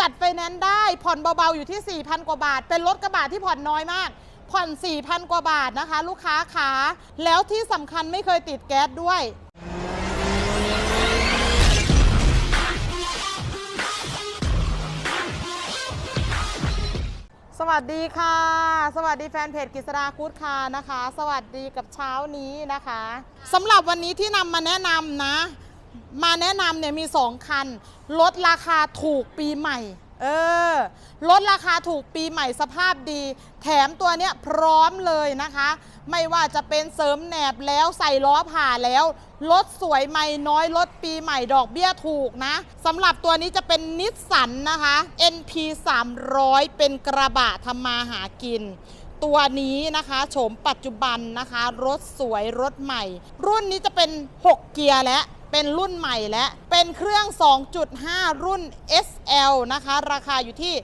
จัดไฟแนนซ์ได้ผ่อนเบาๆอยู่ที่ 4,000 กว่าบาท เป็นรถกระบะที่ผ่อนน้อยมาก ผ่อน 4,000 กว่าบาทนะคะ ลูกค้าขาแล้วที่สำคัญไม่เคยติดแก๊สด้วยสวัสดีค่ะ สวัสดีแฟนเพจกฤษดาคูดคานะคะ สวัสดีกับเช้านี้นะคะสำหรับวันนี้ที่นำมาแนะนำนะ มาแนะนำเนี่ยมี 2 คัน ลดราคาถูกปีใหม่ เออ ลดราคาถูกปีใหม่สภาพดี แถมตัวเนี้ยพร้อมเลยนะคะ ไม่ว่าจะเป็นเสริมแหนบแล้วใส่ล้อผ่าแล้วลดสวยไม่น้อยลดปีใหม่ดอกเบี้ยถูกนะสำหรับตัวนี้จะเป็นนิสสันนะคะ NP 300 เป็นกระบะทำมาหากินตัวนี้นะคะโฉมปัจจุบันนะคะ รถสวยรถใหม่ รุ่นนี้จะเป็น 6 เกียร์และ เป็นรุ่นใหม่และ เป็นเครื่อง 2.5 รุ่น SL นะคะ ราคาอยู่ที่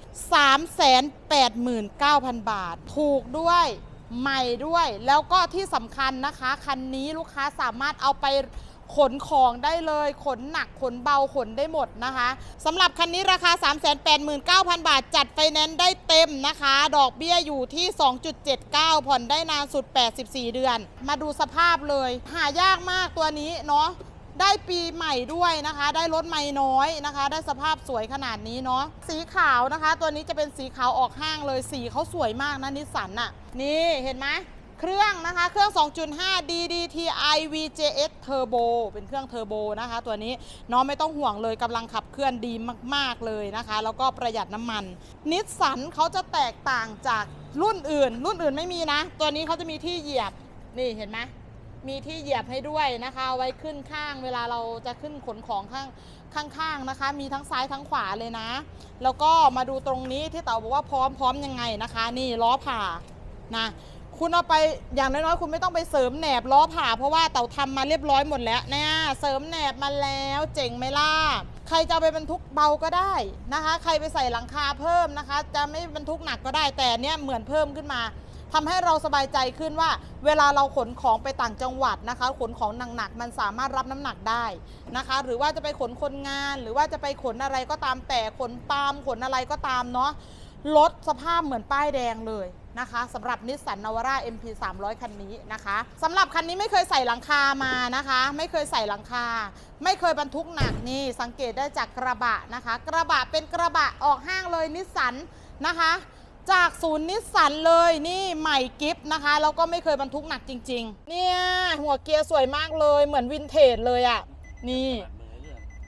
389,000 บาท ถูกด้วยใหม่ด้วย แล้วก็ที่สำคัญนะคะ คันนี้ลูกค้าสามารถเอาไปขนของได้เลย ขนหนัก ขนเบา ขนได้หมดนะคะสำหรับคันนี้ราคา 389,000 บาท จัดไฟแนนซ์ได้เต็มนะคะ ดอกเบี้ยอยู่ที่ 2.79 ผ่อนได้นานสุด 84 เดือน มาดูสภาพเลย หายากมากตัวนี้เนาะ ได้ปีใหม่ด้วยนะคะ ได้รถใหม่น้อยนะคะ ได้สภาพสวยขนาดนี้เนาะสีขาวนะคะ ตัวนี้จะเป็นสีขาวออกห้างเลยสีเขาสวยมากนะนิสสันอะนี่เห็นไหมเครื่องนะคะ เครื่อง 2.5 DDTI VJS Turbo เป็นเครื่องเทอร์โบนะคะ ตัวนี้น้องไม่ต้องห่วงเลยกำลังขับเคลื่อนดีมาก ๆ เลยนะคะ แล้วก็ประหยัดน้ำมัน นิสสันเขาจะแตกต่างจากรุ่นอื่น รุ่นอื่นไม่มีนะ ตัวนี้เขาจะมีที่เหยียบ นี่เห็นไหม มีที่เหยียบให้ด้วยนะคะไว้ขึ้นข้างเวลาเราจะขึ้นขนของข้างข้างๆนะคะ มีทั้งซ้ายทั้งขวาเลยนะ แล้วก็มาดูตรงนี้ที่เต๋าบอกว่าพร้อมพร้อมยังไงนะคะ นี่ล้อผ่านะคุณเอาไปอย่างน้อยๆคุณไม่ต้องไปเสริมแหนบล้อผ่า เพราะว่าเต๋าทำมาเรียบร้อยหมดแล้วเนี่ยเสริมแหนบมาแล้วเจ๋งไหมล่ะใครจะไปบรรทุกเบาก็ได้นะคะ ใครไปใส่หลังคาเพิ่มนะคะ จะไม่บรรทุกหนักก็ได้แต่เนี้ยเหมือนเพิ่มขึ้นมา ทำให้เราสบายใจขึ้นว่า เวลาเราขนของไปต่างจังหวัดนะคะ ขนของหนักๆมันสามารถรับน้ำหนักได้นะคะ หรือว่าจะไปขนคนงาน หรือว่าจะไปขนอะไรก็ตามแต่ขนปาล์มขนอะไรก็ตามเนาะลดสภาพเหมือนป้ายแดงเลยนะคะสำหรับนิสสันนาวาร่า MP 300 คันนี้นะคะสำหรับคันนี้ไม่เคยใส่หลังคามานะคะ ไม่เคยใส่หลังคา ไม่เคยบรรทุกหนักนี่สังเกตได้จากกระบะนะคะ กระบะเป็นกระบะออกห้างเลยนิสสันนะคะ จากศูนย์นิสสันเลยนี่ใหม่กิฟต์นะคะแล้วก็ไม่เคยบรรทุกหนักจริง ๆ เนี่ยหัวเกียร์สวยมากเลยเหมือนวินเทจเลยอะ่ะนี่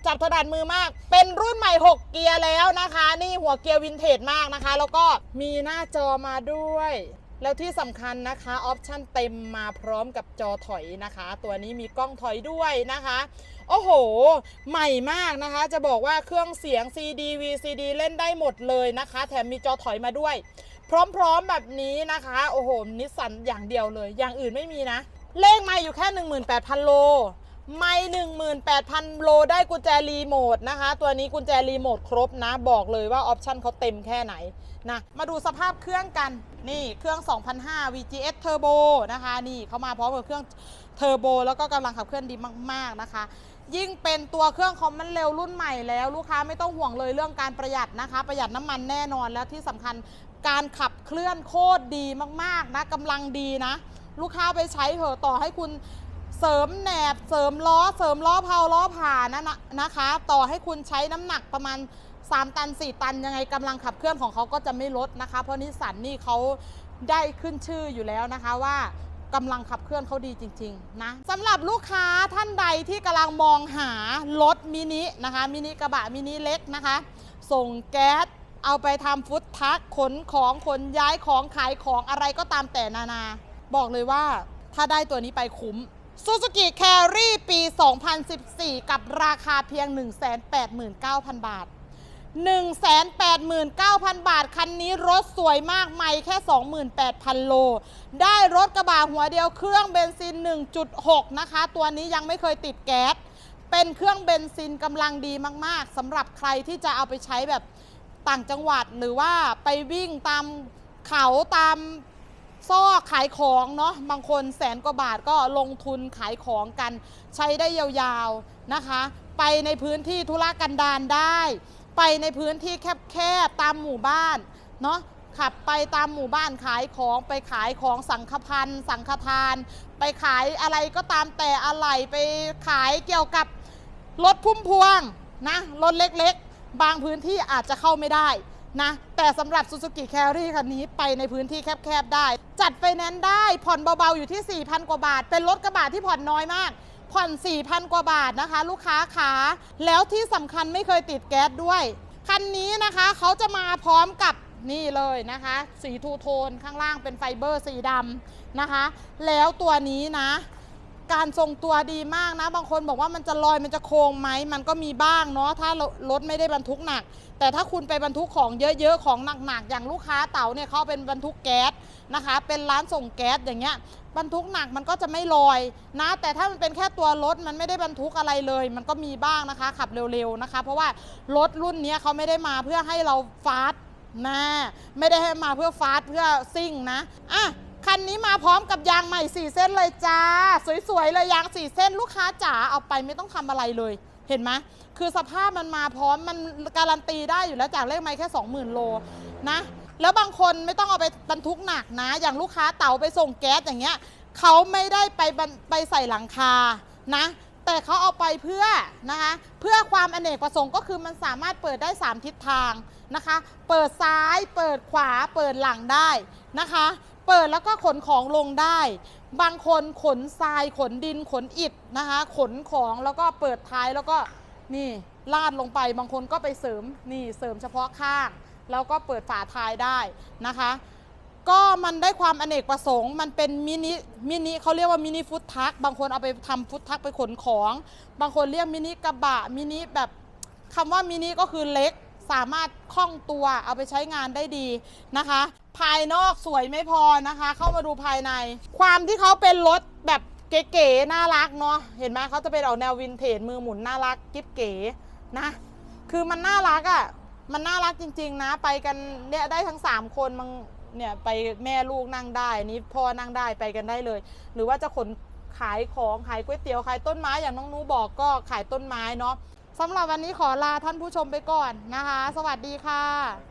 จับถนัดมือมาก เป็นรุ่นใหม่ 6 เกียร์แล้วนะคะ นี่หัวเกียร์วินเทจมากนะคะ แล้วก็มีหน้าจอมาด้วย แล้วที่สำคัญนะคะออปชั่นเต็มมาพร้อมกับจอถอยนะคะ ตัวนี้มีกล้องถอยด้วยนะคะ โอ้โห ใหม่มากนะคะ จะบอกว่าเครื่องเสียง CD VCD เล่นได้หมดเลยนะคะ แถมมีจอถอยมาด้วย พร้อมๆแบบนี้นะคะ โอ้โหนิสสันอย่างเดียวเลย อย่างอื่นไม่มีนะ เลขไม่อยู่แค่ 18,000 โล ไม่18,000โลได้กุญแจรีโมทนะคะ ตัวนี้กุญแจรีโมทครบนะ บอกเลยว่าออปชั่นเขาเต็มแค่ไหนนะ มาดูสภาพเครื่องกัน นี่เครื่อง 2005 VGS Turbo นะคะ นี่เขามาพร้อมกับเครื่องเทอร์โบแล้วก็กำลังขับเคลื่อนดีมาก ๆ นะคะ ยิ่งเป็นตัวเครื่องคอมมันเร็วรุ่นใหม่แล้ว ลูกค้าไม่ต้องห่วงเลยเรื่องการประหยัดนะคะ ประหยัดน้ำมันแน่นอนแล้วที่สำคัญการขับเคลื่อนโคตรดีมาก ๆ นะกำลังดีนะ ลูกค้าไปใช้เถอะต่อให้คุณ เสริมแหนบเสริมล้อเสริมล้อเพาล้อผ่านะนะนะคะ ต่อให้คุณใช้น้ำหนักประมาณ 3 ตัน 4 ตันยังไงกำลังขับเคลื่อนของเขาก็จะไม่ลดนะคะ เพราะนิสสันนี่เขาได้ขึ้นชื่ออยู่แล้วนะคะว่ากำลังขับเคลื่อนเขาดีจริงๆนะสำหรับลูกค้าท่านใดที่กำลังมองหารถมินินะคะมินิกระบะมินิเล็กนะคะ ส่งแก๊สเอาไปทำฟุตทักขนของขนย้ายของขายของอะไรก็ตามแต่นานา บอกเลยว่าถ้าได้ตัวนี้ไปคุ้ม Suzuki Carry ปี 2014 กับราคาเพียง 189,000 บาท 189,000 บาท คันนี้รถสวยมากไม่แค่ 28,000 โล ได้รถกระบะหัวเดียวเครื่องเบนซิน 1.6 นะคะ ตัวนี้ยังไม่เคยติดแก๊ส เป็นเครื่องเบนซินกำลังดีมาก ๆสำหรับใครที่จะเอาไปใช้แบบต่างจังหวัดหรือว่าไปวิ่งตามเขาตาม ซอขายของเนาะบางคนแสนกว่าบาทก็ลงทุนขายของกัน ใช้ได้ยาวๆนะคะ ไปในพื้นที่ธุรกันดารได้ ไปในพื้นที่แคบๆตามหมู่บ้านเนาะขับไปตามหมู่บ้านขายของไปขายของสังฆพันธ์สังฆทาน ไปขายอะไรก็ตามแต่อะไรไปขายเกี่ยวกับรถพุ่มพวงนะรถเล็กๆ บางพื้นที่อาจจะเข้าไม่ได้ นะแต่สำหรับ Suzuki Carry คันนี้ไปในพื้นที่แคบๆได้ จัดไฟแนนซ์ได้ผ่อนเบาๆอยู่ที่ 4,000 กว่าบาท เป็นรถกระบะที่ผ่อนน้อยมาก ผ่อน 4,000 กว่าบาทนะคะ ลูกค้าขาแล้วที่สำคัญไม่เคยติดแก๊สด้วย คันนี้นะคะเขาจะมาพร้อมกับนี่เลยนะคะ สีทูโทนข้างล่างเป็นไฟเบอร์สีดำนะคะ แล้วตัวนี้นะ การทรงตัวดีมากนะ บางคนบอกว่ามันจะลอยมันจะโค้งไหมมันก็มีบ้างเนาะถ้ารถไม่ได้บรรทุกหนัก แต่ถ้าคุณไปบรรทุกของเยอะๆของหนักๆอย่างลูกค้าเต๋าเนี่ยเขาเป็นบรรทุกแก๊สนะคะ เป็นร้านส่งแก๊สอย่างเงี้ยบรรทุกหนักมันก็จะไม่ลอยนะ แต่ถ้ามันเป็นแค่ตัวรถมันไม่ได้บรรทุกอะไรเลย มันก็มีบ้างนะคะ ขับเร็วๆนะคะ เพราะว่ารถรุ่นนี้เขาไม่ได้มาเพื่อให้เราฟาสต์นะไม่ได้ให้มาเพื่อฟาสต์เพื่อซิ่งนะอะ คันนี้มาพร้อมกับยางใหม่4เส้นเลยจ้า สวยๆเลยยาง4เส้นลูกค้าจ๋าเอาไปไม่ต้องทำอะไรเลย เห็นไหมคือสภาพมันมาพร้อมมันการันตีได้อยู่แล้วจากเลขไม้แค่ 20,000 โลนะ แล้วบางคนไม่ต้องเอาไปบรรทุกหนักนะ อย่างลูกค้าเต๋าไปส่งแก๊สอย่างเงี้ยเขาไม่ได้ไปไปใส่หลังคานะ แต่เขาเอาไปเพื่อนะคะเพื่อความอเนกประสงค์ก็คือมันสามารถเปิดได้ 3 ทิศทางนะคะ เปิดซ้ายเปิดขวาเปิดหลังได้นะคะ เปิดแล้วก็ขนของลงได้ บางคนขนทรายขนดินขนอิฐนะคะ ขนของแล้วก็เปิดท้ายแล้วก็นี่ลาดลงไปบางคนก็ไปเสริมนี่เสริมเฉพาะข้าง แล้วก็เปิดฝาท้ายได้นะคะ ก็มันได้ความอเนกประสงค์ มันเป็นมินิมินิเขาเรียกว่ามินิฟุตทัก บางคนเอาไปทำฟุตทักไปขนของ บางคนเรียกมินิกระบะมินิแบบคำว่ามินิก็คือเล็ก สามารถคล่องตัวเอาไปใช้งานได้ดีนะคะ ภายนอกสวยไม่พอนะคะ เข้ามาดูภายใน ความที่เขาเป็นรถแบบเก๋ๆน่ารักเนาะเห็นไหมเขาจะเป็นออกแนววินเทจมือหมุนน่ารักกิ๊บเก๋นะ คือมันน่ารักอะ่ะมันน่ารักจริง ๆ นะ ไปกันเนี่ยได้ทั้ง 3 คนมังเนี่ยไปแม่ลูกนั่งได้นนี้พ่อนั่งได้ไปกันได้เลย หรือว่าจะขนขายของขายก๋วยเตี๋ยวขายต้นไม้อย่างน้องนูบอกก็ขายต้นไม้เนาะ สำหรับวันนี้ขอลาท่านผู้ชมไปก่อนนะคะ สวัสดีค่ะ